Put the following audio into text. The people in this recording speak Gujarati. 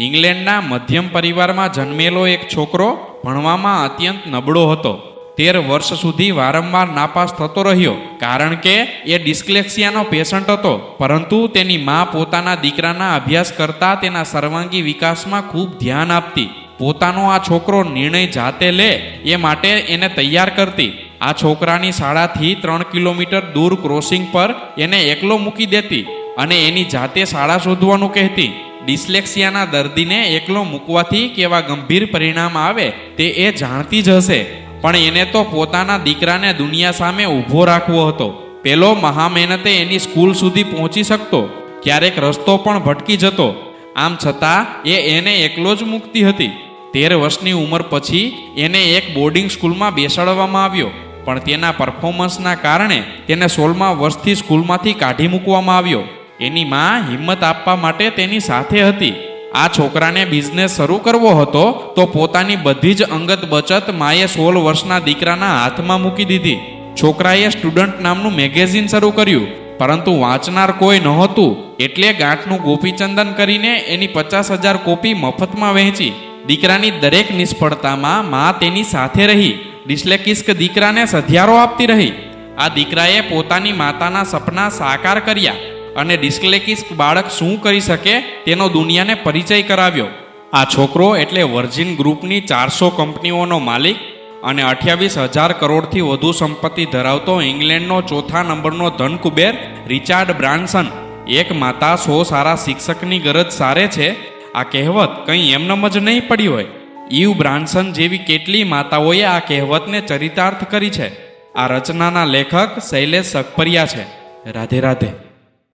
ઇંગ્લેન્ડના મધ્યમ પરિવારમાં જન્મેલો એક છોકરો ભણવામાં અત્યંત નબળો હતો. તેર વર્ષ સુધી વારંવાર નાપાસ થતો રહ્યો, કારણ કે એ ડિસ્કલેક્સિયાનો પેશન્ટ હતો. પરંતુ તેની મા પોતાના દીકરાના અભ્યાસ કરતા તેના સર્વાંગી વિકાસમાં ખૂબ ધ્યાન આપતી. પોતાનો આ છોકરો નિર્ણય જાતે લે, એ માટે એને તૈયાર કરતી. આ છોકરાની શાળાથી ત્રણ કિલોમીટર દૂર ક્રોસિંગ પર એને એકલો મૂકી દેતી અને એની જાતે શાળા શોધવાનું કહેતી. ડિસ્લેક્સિયાના દર્દીને એકલો મૂકવાથી કેવા ગંભીર પરિણામ આવે તે એ જાણતી જ હશે. પણ એને તો પોતાના દીકરાને દુનિયા સામે ઊભો રાખવો હતો. પેલો મહામહેનતે એની સ્કૂલ સુધી પહોંચી શકતો. ક્યારેક રસ્તો પણ ભટકી જતો. આમ છતાં એ એને એકલો જ મૂકતી હતી. તેર વર્ષની ઉંમર પછી એને એક બોર્ડિંગ સ્કૂલમાં બેસાડવામાં આવ્યો. પણ તેના પરફોર્મન્સના કારણે તેને સોળમા વર્ષથી સ્કૂલમાંથી કાઢી મૂકવામાં આવ્યો. એની માં હિંમત આપવા માટે તેની સાથે હતી. આ છોકરાને બિઝનેસ શરૂ કરવો હતો તો પોતાની બધી જ અંગત બચત માએ સોળ વર્ષના દીકરાના હાથમાં મૂકી દીધી. છોકરાએ સ્ટુડન્ટ નામનું મેગેઝિન શરૂ કર્યું. પરંતુ વાંચનાર કોઈ નહોતું. એટલે ગાંઠનું ગોપીચંદન કરીને એની પચાસ હજાર કોપી મફતમાં વહેંચી. દીકરાની દરેક નિષ્ફળતામાં મા તેની સાથે રહી. ડિસ્લેકિસ્ક દીકરાને સધિયારો આપતી રહી. આ દીકરાએ પોતાની માતાના સપના સાકાર કર્યા. અને ડિસ્લેકિસ્ક બાળક શું કરી શકે તેનો દુનિયાને પરિચય કરાવ્યો. આ છોકરો એટલે વર્જિન ગ્રુપની ચારસો કંપનીઓનો માલિક અને અઠ્યાવીસ હજાર કરોડથી વધુ સંપત્તિ ધરાવતો ઇંગ્લેન્ડનો ચોથા નંબરનો ધનકુબેર રિચાર્ડ બ્રાન્સન. એક માતા સો સારા શિક્ષકની ગરજ સારે છે. આ કહેવત કંઈ એમનેમ જ નહીં પડી હોય. ઈવ બ્રાન્સન જેવી કેટલી માતાઓએ આ કહેવતને ચરિતાર્થ કરી છે. આ રચનાના લેખક શૈલેષ સખપરિયા છે. રાધે રાધે.